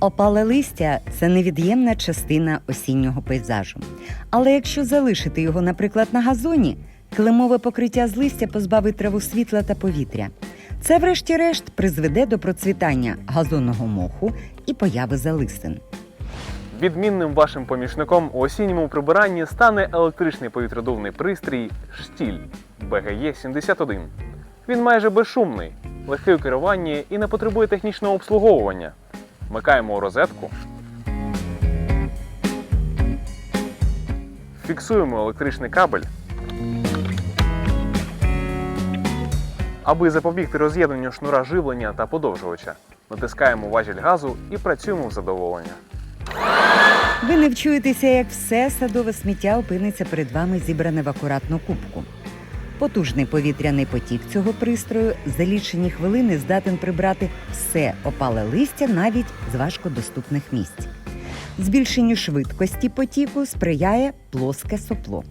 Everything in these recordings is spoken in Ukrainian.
Опале листя це невід'ємна частина осіннього пейзажу. Але якщо залишити його, наприклад, на газоні, килимове покриття з листя позбавить траву світла та повітря. Це, врешті-решт, призведе до процвітання газонного моху і появи залисин. Відмінним вашим помічником у осінньому прибиранні стане електричний повітродувний пристрій Штіль БГЄ-71. Він майже безшумний, легкий у керуванні і не потребує технічного обслуговування. Вмикаємо розетку. Фіксуємо електричний кабель. Аби запобігти роз'єднанню шнура живлення та подовжувача, натискаємо важіль газу і працюємо в задоволення. Ви не вчуєтеся, як все садове сміття опиниться перед вами зібране в акуратну кубку. Потужний повітряний потік цього пристрою за лічені хвилини здатен прибрати все опале листя навіть з важкодоступних місць. Збільшенню швидкості потіку сприяє плоске сопло.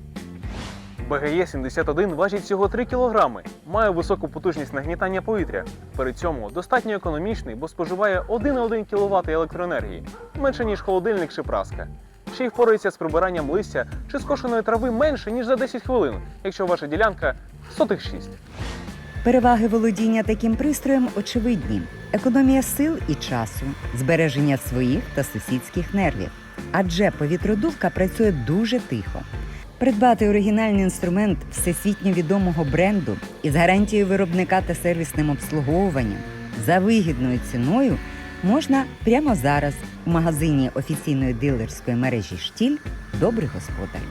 БГЄ-71 важить всього 3 кг, має високу потужність нагнітання повітря. При цьому достатньо економічний, бо споживає 1,1 кВт електроенергії, менше ніж холодильник чи праска. Ще й впорається з прибиранням листя чи скошеної трави менше, ніж за 10 хвилин, якщо ваша ділянка сотих 6. Переваги володіння таким пристроєм очевидні: економія сил і часу, збереження своїх та сусідських нервів. Адже повітродувка працює дуже тихо. Придбати оригінальний інструмент всесвітньо відомого бренду із гарантією виробника та сервісним обслуговуванням за вигідною ціною можна прямо зараз у магазині офіційної дилерської мережі Штіль Добрий господар.